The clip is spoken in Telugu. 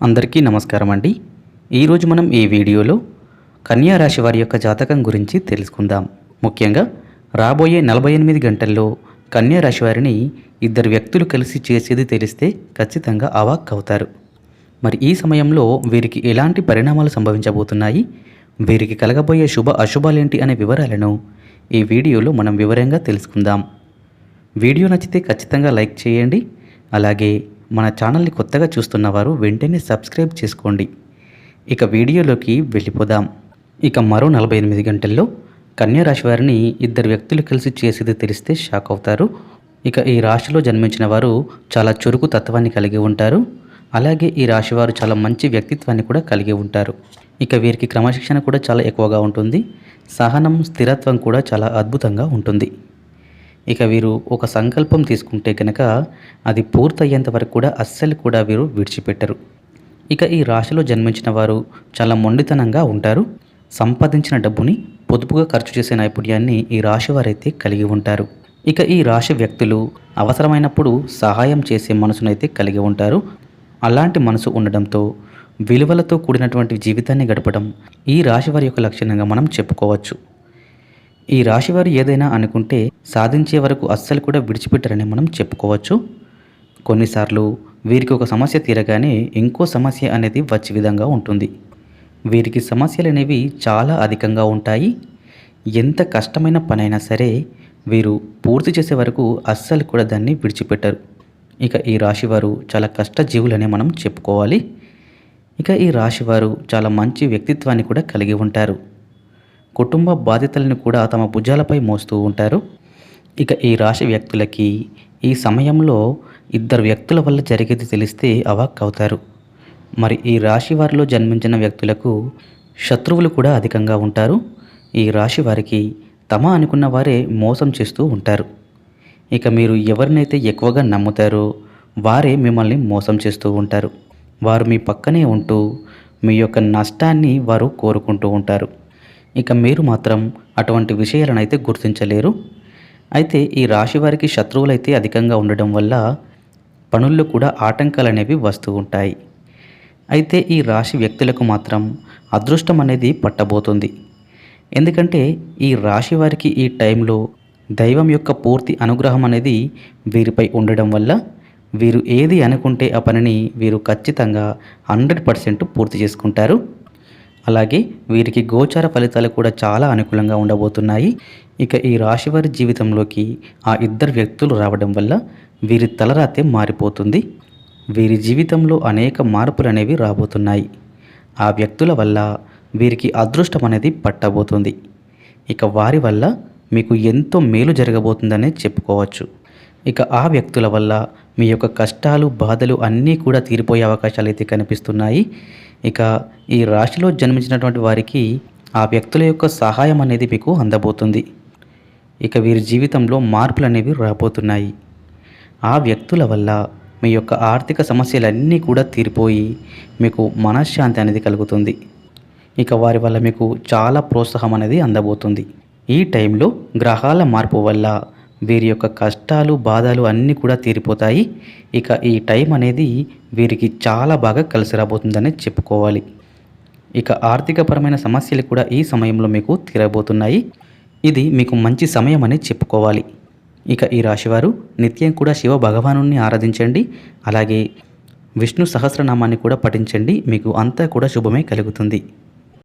అందరికీ నమస్కారం అండి. ఈరోజు మనం ఈ వీడియోలో కన్యా రాశి వారి యొక్క జాతకం గురించి తెలుసుకుందాం. ముఖ్యంగా రాబోయే నలభై ఎనిమిది గంటల్లో కన్యా రాశి వారిని ఇద్దరు వ్యక్తులు కలిసి చేసేది తెలిస్తే ఖచ్చితంగా అవాక్ అవుతారు. మరి ఈ సమయంలో వీరికి ఎలాంటి పరిణామాలు సంభవించబోతున్నాయి? వీరికి కలగబోయే శుభ అశుభాలేంటి అనే వివరాలను ఈ వీడియోలో మనం వివరంగా తెలుసుకుందాం. వీడియో నచ్చితే ఖచ్చితంగా లైక్ చేయండి. అలాగే మన ఛానల్ని కొత్తగా చూస్తున్నవారు వెంటనే సబ్స్క్రైబ్ చేసుకోండి. ఇక వీడియోలోకి వెళ్ళిపోదాం. ఇక మరో నలభై ఎనిమిది గంటల్లో కన్యా రాశి వారిని ఇద్దరు వ్యక్తులు కలిసి చేసేది తెలిస్తే షాక్ అవుతారు. ఇక ఈ రాశిలో జన్మించిన వారు చాలా చురుకు తత్వాన్ని కలిగి ఉంటారు. అలాగే ఈ రాశి వారు చాలా మంచి వ్యక్తిత్వాన్ని కూడా కలిగి ఉంటారు. ఇక వీరికి క్రమశిక్షణ కూడా చాలా ఎక్కువగా ఉంటుంది. సహనం స్థిరత్వం కూడా చాలా అద్భుతంగా ఉంటుంది. ఇక వీరు ఒక సంకల్పం తీసుకుంటే కనుక అది పూర్తయ్యేంత వరకు కూడా అస్సలు కూడా వీరు విడిచిపెట్టరు. ఇక ఈ రాశిలో జన్మించిన వారు చాలా మొండితనంగా ఉంటారు. సంపాదించిన డబ్బుని పొదుపుగా ఖర్చు చేసే నైపుణ్యాన్ని ఈ రాశి వారైతే కలిగి ఉంటారు. ఇక ఈ రాశి వ్యక్తులు అవసరమైనప్పుడు సహాయం చేసే మనసునైతే కలిగి ఉంటారు. అలాంటి మనసు ఉండడంతో విలువలతో కూడినటువంటి జీవితాన్ని గడపడం ఈ రాశి వారి యొక్క లక్షణంగా మనం చెప్పుకోవచ్చు. ఈ రాశివారు ఏదైనా అనుకుంటే సాధించే వరకు అస్సలు కూడా విడిచిపెట్టరని మనం చెప్పుకోవచ్చు. కొన్నిసార్లు వీరికి ఒక సమస్య తీరగానే ఇంకో సమస్య అనేది వచ్చే విధంగా ఉంటుంది. వీరికి సమస్యలు అనేవి చాలా అధికంగా ఉంటాయి. ఎంత కష్టమైన పనైనా సరే వీరు పూర్తి చేసే వరకు అస్సలు కూడా దాన్ని విడిచిపెట్టరు. ఇక ఈ రాశివారు చాలా కష్టజీవులనే మనం చెప్పుకోవాలి. ఇక ఈ రాశివారు చాలా మంచి వ్యక్తిత్వాన్ని కూడా కలిగి ఉంటారు. కుటుంబ బాధ్యతలను కూడా తమ భుజాలపై మోస్తూ ఉంటారు. ఇక ఈ రాశి వ్యక్తులకి ఈ సమయంలో ఇద్దరు వ్యక్తుల వల్ల జరిగేది తెలిస్తే అవాక్ అవుతారు. మరి ఈ రాశి వారిలో జన్మించిన వ్యక్తులకు శత్రువులు కూడా అధికంగా ఉంటారు. ఈ రాశి వారికి తమ అనుకున్న వారే మోసం చేస్తూ ఉంటారు. ఇక మీరు ఎవరినైతే ఎక్కువగా నమ్ముతారో వారే మిమ్మల్ని మోసం చేస్తూ ఉంటారు. వారు మీ పక్కనే ఉంటూ మీ యొక్క నష్టాన్ని వారు కోరుకుంటూ ఉంటారు. ఇక మీరు మాత్రం అటువంటి విషయాలను అయితే గుర్తించలేరు. అయితే ఈ రాశి వారికి శత్రువులైతే అధికంగా ఉండడం వల్ల పనుల్లో కూడా ఆటంకాలు అనేవి వస్తూ ఉంటాయి. అయితే ఈ రాశి వ్యక్తులకు మాత్రం అదృష్టం అనేది పట్టబోతుంది. ఎందుకంటే ఈ రాశి వారికి ఈ టైంలో దైవం యొక్క పూర్తి అనుగ్రహం అనేది వీరిపై ఉండడం వల్ల వీరు ఏది అనుకుంటే ఆ పనిని వీరు ఖచ్చితంగా హండ్రెడ్ పర్సెంట్ పూర్తి చేసుకుంటారు. అలాగే వీరికి గోచార ఫలితాలు కూడా చాలా అనుకూలంగా ఉండబోతున్నాయి. ఇక ఈ రాశివారి జీవితంలోకి ఆ ఇద్దరు వ్యక్తులు రావడం వల్ల వీరి తలరాతే మారిపోతుంది. వీరి జీవితంలో అనేక మార్పులు అనేవి రాబోతున్నాయి. ఆ వ్యక్తుల వల్ల వీరికి అదృష్టం అనేది పట్టబోతుంది. ఇక వారి వల్ల మీకు ఎంతో మేలు జరగబోతుందనే చెప్పుకోవచ్చు. ఇక ఆ వ్యక్తుల వల్ల మీ యొక్క కష్టాలు బాధలు అన్నీ కూడా తీరిపోయే అవకాశాలు అయితే కనిపిస్తున్నాయి. ఇక ఈ రాశిలో జన్మించినటువంటి వారికి ఆ వ్యక్తుల యొక్క సహాయం అనేది మీకు అందబోతుంది. ఇక వీరి జీవితంలో మార్పులు అనేవి రాబోతున్నాయి. ఆ వ్యక్తుల వల్ల మీ యొక్క ఆర్థిక సమస్యలన్నీ కూడా తీరిపోయి మీకు మనశ్శాంతి అనేది కలుగుతుంది. ఇక వారి వల్ల మీకు చాలా ప్రోత్సాహం అనేది అందబోతుంది. ఈ టైంలో గ్రహాల మార్పు వల్ల వీరి యొక్క కష్టాలు బాధలు అన్నీ కూడా తీరిపోతాయి. ఇక ఈ టైం అనేది వీరికి చాలా బాగా కలిసి రాబోతుందని చెప్పుకోవాలి. ఇక ఆర్థికపరమైన సమస్యలు కూడా ఈ సమయంలో మీకు తీరబోతున్నాయి. ఇది మీకు మంచి సమయం అని చెప్పుకోవాలి. ఇక ఈ రాశివారు నిత్యం కూడా శివ భగవాను ఆరాధించండి. అలాగే విష్ణు సహస్రనామాన్ని కూడా పఠించండి. మీకు అంతా కూడా శుభమే కలుగుతుంది.